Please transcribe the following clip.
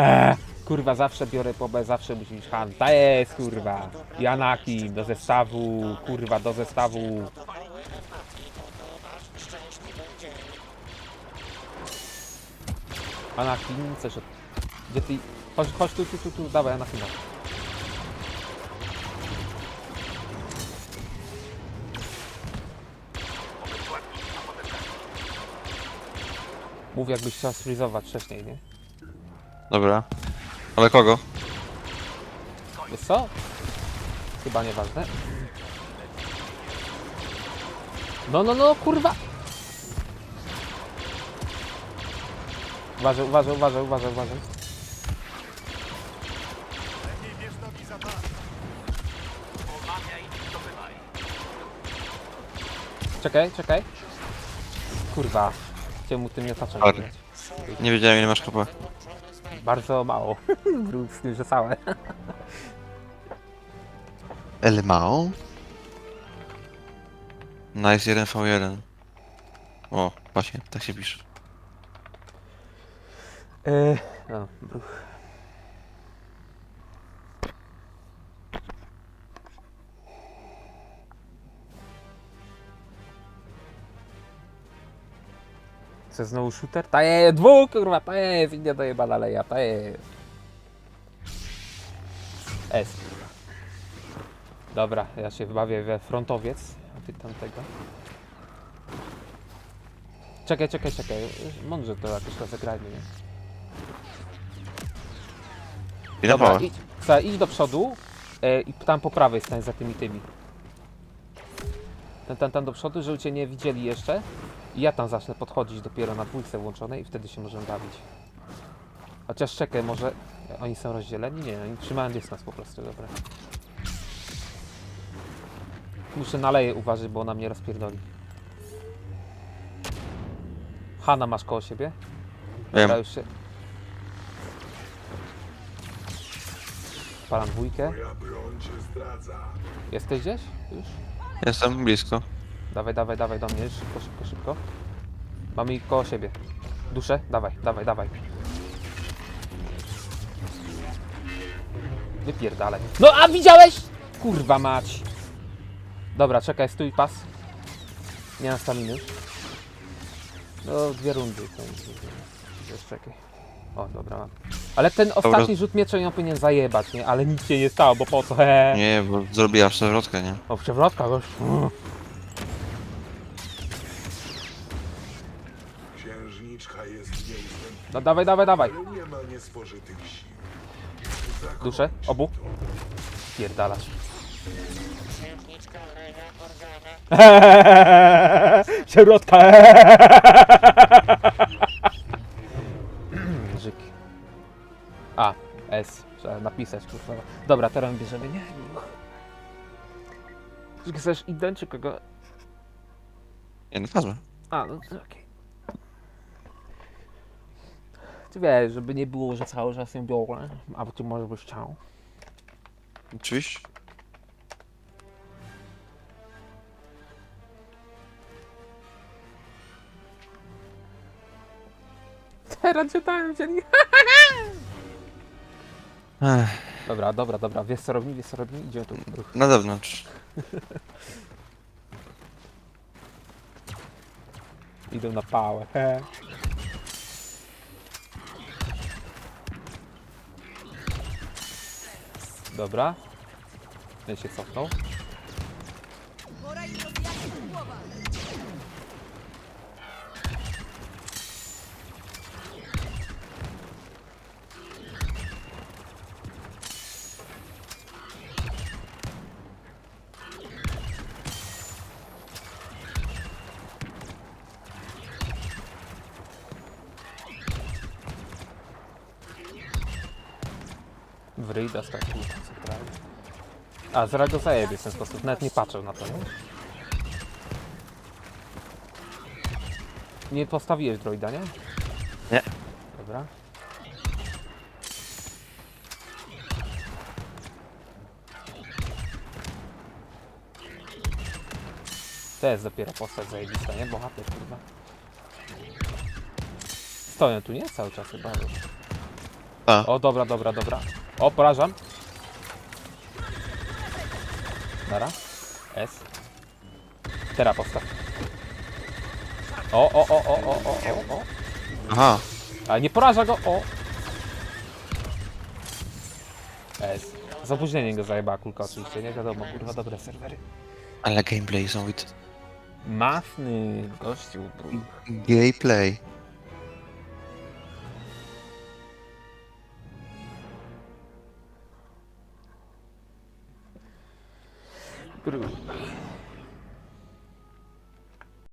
Eee, kurwa, zawsze biorę po B, zawsze musi być Han. Ta jest, kurwa. Janaki do zestawu, kurwa, do zestawu. Anakin, coś od... Gdzie ty... Chodź, chodź tu, tu, tu, tu, dawaj Anakina. Mów jakbyś chciał sfrizować wcześniej, nie? Dobra. Ale kogo? Wiesz co? Chyba nieważne. No, no, no, kurwa! Uważaj, uważaj, uważaj, uważaj, uważaj. Czekaj, czekaj. Kurwa. Chciałem mu tym miotaczem Sorry. wygrać. Nie wiedziałem ile masz HP. Bardzo mało. Z tym, że całe. El Mao? Nice 1v1. O, właśnie, tak się pisze. Yy, no, bruch. Co znowu shooter? Ta jest, dwóch kurwa, ta jest, idzie do jebana leja, ta jest. S. Dobra, ja się bawię we frontowiec, a ty tamtego. Czekaj, czekaj, czekaj, mądrze to jakoś rozegrajmy, nie? I na Dobra, idź, idź do przodu e, i tam po prawej stań za tymi tymi. Ten, ten, ten do przodu, żeby cię nie widzieli jeszcze. I ja tam zacznę podchodzić dopiero na dwójce włączonej i wtedy się możemy bawić. Chociaż czekaj, może oni są rozdzieleni? Nie, oni trzymają dystans po prostu, dobra. Muszę na leje uważać, bo ona mnie rozpierdoli. Hanna masz koło siebie? Wiem. już się... Palam dwójkę. Jesteś gdzieś? Już? Jestem blisko. Dawaj, dawaj, dawaj do mnie, szybko, szybko, szybko. Mamy ich koło siebie. Duszę? Dawaj, dawaj, dawaj. Wypierdalaj. No a widziałeś? Kurwa mać. Dobra, czekaj, stój pas. Nie na staminy już. No, dwie rundy. Już czekaj. O, dobra mam. Ale ten ostatni rzut mieczem ją powinien zajebać, nie? Ale nic się nie stało, bo po co? He. Nie, bo zrobiła przewrotkę, nie? O, przewrotka gość. Mm. Księżniczka No dawaj, dawaj, dawaj. ale nie ma niespożytych sił. Duszę, się obu. w tobie. Pierdalać. Środka. Żyk. A, S. Trzeba napisać, kurwa. Dobra, teraz bierzemy, nie? Czy chcesz idę, czy kogo? Nie, no. A, no okej. Ty wiesz, żeby nie było, że cały czas ją biorę, albo ty może byś chciał. Oczywiście. Teraz czytałem cię. Ech, Dobra, dobra, dobra. Wiesz co robi, wiesz co robi? Idziemy tu. Ruch. na zewnątrz. Idą na pałę. He. Dobra. Ten się cofnął. W ryj kurwa, centralnie. A, zaraz go zajebie w ten sposób. Nawet nie patrzę na to, nie? Nie postawiłeś droida, nie? Nie. Dobra. To jest dopiero postać zajebista, nie? Bohater, kurwa. Stoją tu, nie? Cały czas chyba. A. O, dobra, dobra, dobra. O, porażam. Nara. S. Teraz postaw. O, o, o, o, o, o, o, o. Aha. Ale nie poraża go, o. S. Z opóźnieniem go zajebała kulka oczywiście, nie wiadomo, kurwa, dobre serwery. Ale gameplay są wid. Masny gościu. Gameplay. Kurwa.